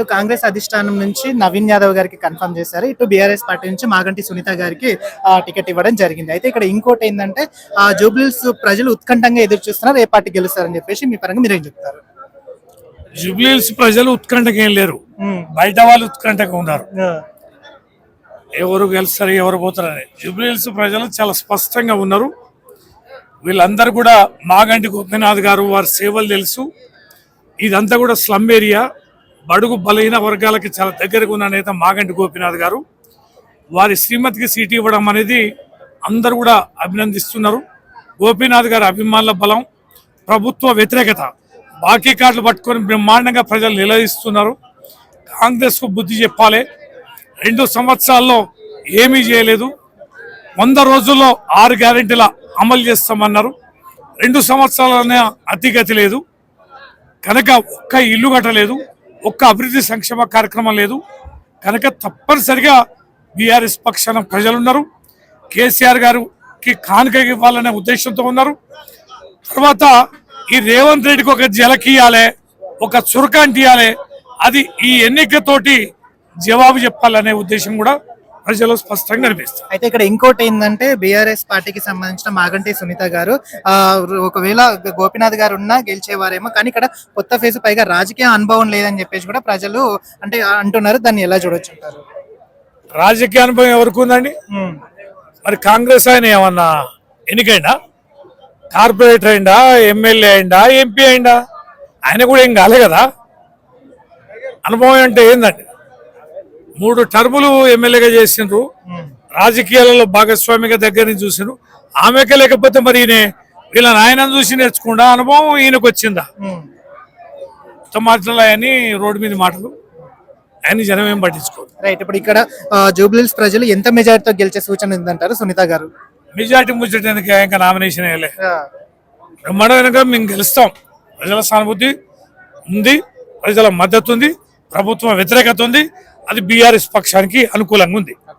అటు కాంగ్రెస్ అధిష్టానం నుంచి నవీన్ యాదవ్ గారికి కన్ఫర్మ్ చేశారు. ఇటు బీఆర్ఎస్ పార్టీ నుంచి మాగంటి సునీత గారికి టికెట్ ఇవ్వడం జరిగింది. అయితే ఇక్కడ ఇంకోటి ఏంటంటే ఆ జూబ్లీస్ ప్రజలు ఉత్కంఠంగా ఎదురు చూస్తున్నారు. ఏ పార్టీ గెలుస్తారని చెప్పేసి మీ పరంగా మీరేం చెప్తారు? జూబ్లీహిల్స్ ప్రజలు ఉత్కంఠగా ఏం లేరు. బయట వాళ్ళు ఉత్కంఠగా ఉన్నారు. ఎవరు గెలుస్తారు ఎవరు పోతారని. జూబ్లీహిల్స్ ప్రజలు చాలా స్పష్టంగా ఉన్నారు. వీళ్ళందరూ కూడా మాగంటి గోపీనాథ్ గారు వారి సేవలు తెలుసు. ఇదంతా కూడా స్లమ్ ఏరియా. బడుగు బలహీన వర్గాలకి చాలా దగ్గరగా ఉన్న నేత మాగంటి గోపినాథ్ గారు. వారి శ్రీమతికి సీటు ఇవ్వడం అనేది అందరూ కూడా అభినందిస్తున్నారు. గోపీనాథ్ గారి అభిమానుల బలం ప్రభుత్వ వ్యతిరేకత బాకీ కార్డులు పట్టుకొని బ్రహ్మాండంగా ప్రజలు నిలదీస్తున్నారు. కాంగ్రెస్కు బుద్ధి చెప్పాలి. రెండు సంవత్సరాల్లో ఏమీ చేయలేదు. వంద రోజుల్లో ఆరు గ్యారెంటీల అమలు చేస్తామన్నారు. రెండు సంవత్సరాలనే అతిగతి లేదు. కనుక ఒక్క ఇల్లు కట్టలేదు. ఒక్క అభివృద్ధి సంక్షేమ కార్యక్రమం లేదు. కనుక తప్పనిసరిగా బీఆర్ఎస్ పక్షాన ప్రజలున్నారు. కేసీఆర్ గారికి కానుక ఇవ్వాలనే ఉద్దేశంతో ఉన్నారు. తర్వాత ఈ రేవంత్ రెడ్డికి ఒక జలకియాలే ఒక చురకాంటియాలే అది ఈ ఎన్నికతోటి జవాబు చెప్పాలనే ఉద్దేశం కూడా ప్రజలు స్పష్టంగా కనిపిస్తుంది. అయితే ఇక్కడ ఇంకోటి ఏంటంటే బీఆర్ఎస్ పార్టీకి సంబంధించిన మాగంటి సునీత గారు ఒకవేళ గోపీనాథ్ గారు ఉన్నా గెలిచేవారేమో కానీ ఇక్కడ కొత్త ఫేజ్ పైగా రాజకీయ అనుభవం లేదని చెప్పేసి కూడా ప్రజలు అంటే అంటున్నారు. దాన్ని ఎలా చూడొచ్చు అంటారు? రాజకీయ అనుభవం ఎవరికి ఉందండి. మరి కాంగ్రెస్ ఆయన ఏమన్నా ఎన్నికైందా? కార్పొరేటర్ అయిందా? ఎమ్మెల్యే అయిందా? ఎంపీ అయిందా? ఆయన కూడా ఏం కాలే కదా. అనుభవం అంటే ఏందండి? మూడు టర్ములు ఎమ్మెల్యేగా చేసిండ్రు. రాజకీయాలలో భాగస్వామిగా దగ్గర నుంచి చూసిండ్రు. ఆమెకే లేకపోతే మరి ఈయన వీళ్ళ నాయనని చూసి నేర్చుకుండా అనుభవం ఈయనకు వచ్చిందా? మాటలు అని రోడ్డు మీద మాటలు. ఆయన జనం ఏం పట్టించుకోరు. రైట్ ఇప్పుడు ఇక్కడ జూబ్లీస్ ప్రజలు ఎంత మెజారిటీతో గెలిచే సూచన ఉందంటారు సునీత గారు? మెజార్టీ ముచ్చట ఎందుకు ఇంకా నామినేషన్ వేయలే. ఆ, బ్రహ్మాండంగా మేము గెలుస్తాం. ప్రజల సానుభూతి ఉంది ప్రజల మద్దతు ఉంది ప్రభుత్వం వ్యతిరేకత ఉంది. అది బీఆర్ఎస్ పక్షానికి అనుకూలంగా ఉంది.